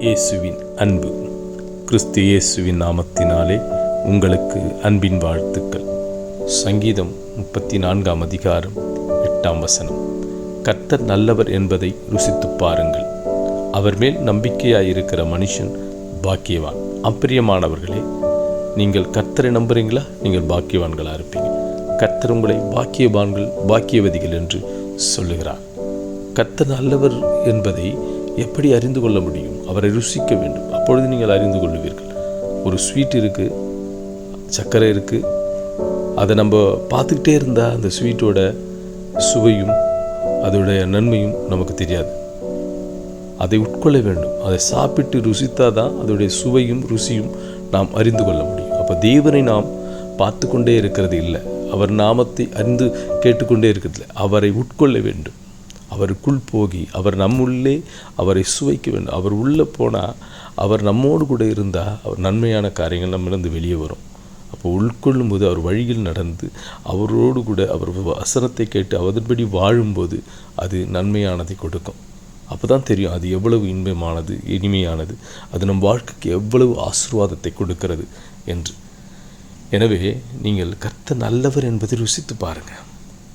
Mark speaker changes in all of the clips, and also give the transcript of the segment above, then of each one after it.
Speaker 1: இயேசுவின் அன்பு. கிறிஸ்து இயேசுவின் நாமத்தினாலே உங்களுக்கு அன்பின் வாழ்த்துக்கள். சங்கீதம் முப்பத்தி நான்காம் அதிகாரம் எட்டாம் வசனம். கர்த்தர் நல்லவர் என்பதை ருசித்துப் பாருங்கள். அவர் மேல் நம்பிக்கையாயிருக்கிற மனுஷன் பாக்கியவான். அப்பிரியமானவர்களே நீங்கள் கர்த்தரை நம்புறீங்களா? நீங்கள் பாக்கியவான்களாக இருப்பீங்க. கர்த்தர் உங்களை பாக்கியவான்கள் பாக்கியவதிகள் என்று சொல்லுகிறார். கர்த்தர் நல்லவர் என்பதை எப்படி அறிந்து கொள்ள முடியும்? அவரை ருசிக்க வேண்டும். அப்பொழுது நீங்கள் அறிந்து கொள்ளுவீர்கள். ஒரு ஸ்வீட் இருக்குது சர்க்கரை இருக்குது அதை நம்ம பார்த்துக்கிட்டே இருந்தால் அந்த ஸ்வீட்டோட சுவையும் அதோடைய நன்மையும் நமக்கு தெரியாது. அதை உட்கொள்ள வேண்டும். அதை சாப்பிட்டு ருசித்தால் தான் அதோடைய சுவையும் ருசியும் நாம் அறிந்து கொள்ள முடியும். அப்போ தேவனை நாம் பார்த்து கொண்டே இருக்கிறது இல்லை. அவர் நாமத்தை அறிந்து கேட்டுக்கொண்டே இருக்கிறது இல்லை. அவரை உட்கொள்ள வேண்டும். அவருக்குள் போகி அவர் நம்முள்ளே அவரை சுவைக்க வேண்டும். அவர் உள்ளே போனால் அவர் நம்மோடு கூட இருந்தால் அவர் நன்மையான காரியங்கள் நம்மிருந்து வெளியே வரும். அப்போ உட்கொள்ளும் போது அவர் வழியில் நடந்து அவரோடு கூட அவர் வசனத்தை கேட்டு அதன்படி வாழும்போது அது நன்மையானதை கொடுக்கும். அப்போ தான் தெரியும் அது எவ்வளவு இன்பமானது இனிமையானது அது நம் வாழ்க்கைக்கு எவ்வளவு ஆசீர்வாதத்தை கொடுக்கிறது என்று. எனவே நீங்கள் கர்த்த நல்லவர் என்பதை ருசித்து பாருங்கள்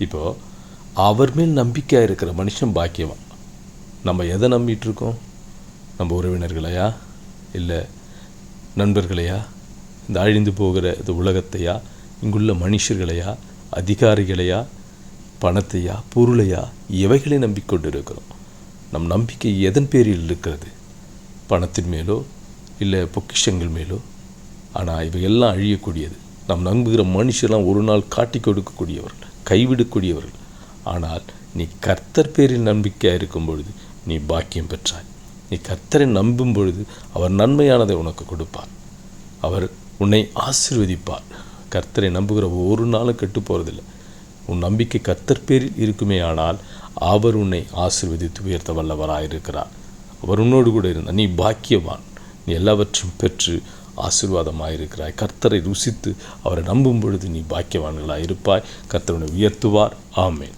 Speaker 1: இப்போது அவர் மேல் நம்பிக்கையாக இருக்கிற மனுஷன் பாக்கியவான். நம்ம எதை நம்பிட்டு இருக்கோம்? நம்ம உறவினர்களையா? இல்லை நண்பர்களையா? இந்த அழிந்து போகிற இந்த உலகத்தையா? இங்குள்ள மனுஷர்களையா? அதிகாரிகளையா? பணத்தையா? பொருளையா? இவைகளை நம்பிக்கொண்டு இருக்கிறோம் நம் நம்பிக்கை எதன் பேரில் இருக்கிறது? பணத்தின் மேலோ? இல்லை பொக்கிஷங்கள் மேலோ? ஆனால் இவையெல்லாம் அழியக்கூடியது. நாம் நம்புகிற மனுஷெல்லாம் ஒரு நாள் காட்டி கொடுக்கக்கூடியவர்கள் கைவிடக்கூடியவர்கள். ஆனால் நீ கர்த்தர் பேரில் நம்பிக்கையாக இருக்கும் பொழுது நீ பாக்கியம் பெற்றாய். நீ கர்த்தரை நம்பும் பொழுது அவர் நன்மையானதை உனக்கு கொடுப்பார். அவர் உன்னை ஆசிர்வதிப்பார். கர்த்தரை நம்புகிற ஒரு நாளும் கெட்டு போகிறதில்லை உன் நம்பிக்கை கர்த்தர் பேரில் இருக்குமே ஆனால் அவர் உன்னை ஆசிர்வதித்து உயர்த்த வல்லவராயிருக்கிறார் அவர் உன்னோடு கூட இருந்தார். நீ பாக்கியவான். நீ எல்லாவற்றையும் பெற்று ஆசீர்வாதமாயிருக்கிறாய் கர்த்தரை ருசித்து அவரை நம்பும் பொழுது நீ பாக்கியவான்களாக இருப்பாய். கர்த்தருனை உயர்த்துவார். ஆமேன்.